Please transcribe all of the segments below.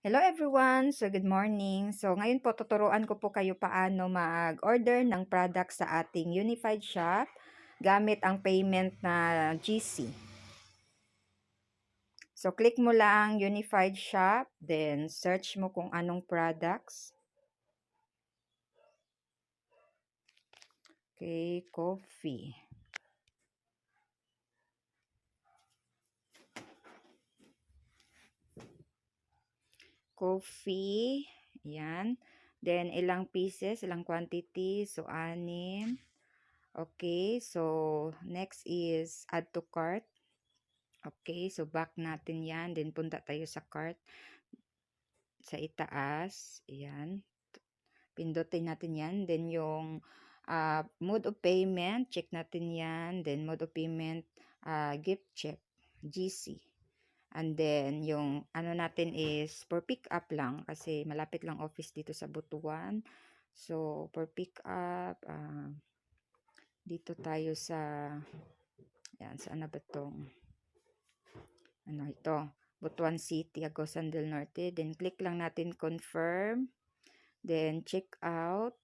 Hello everyone! So good morning. So ngayon po tuturuan ko po kayo paano mag-order ng product sa ating Unified Shop gamit ang payment na GC. So click mo lang Unified Shop, then search mo kung anong products. Okay, coffee. Coffee. Yan. Then, ilang pieces, ilang quantity. So, anim. Okay. So, next is add to cart. Okay. So, back natin yan. Then, punta tayo sa cart. Sa itaas. Yan. Pindutin natin yan. Then, yung uh, mode of payment, check natin yan. Then, mode of payment, uh, gift check. GC. And then, yung ano natin is for pick up lang kasi malapit lang office dito sa Butuan. So, for pick up, uh, dito tayo sa, yan, saan na ba itong, ano ito, Butuan City, Agosan del Norte. Then, click lang natin confirm. Then, check out.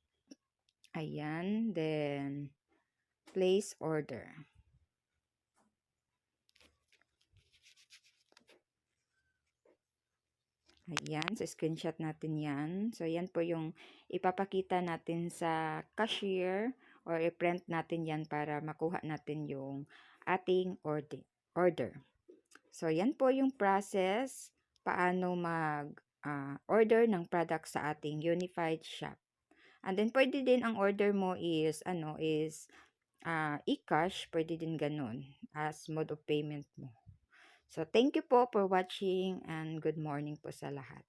Ayan. Then, place order. Ayan, so screenshot natin yan. So, yan po yung ipapakita natin sa cashier or i-print natin yan para makuha natin yung ating order. So, yan po yung process paano mag-order uh, ng product sa ating unified shop. And then, pwede din ang order mo is, ano, is uh, e-cash, pwede din ganun as mode of payment mo. So, thank you po for watching and good morning po sa lahat.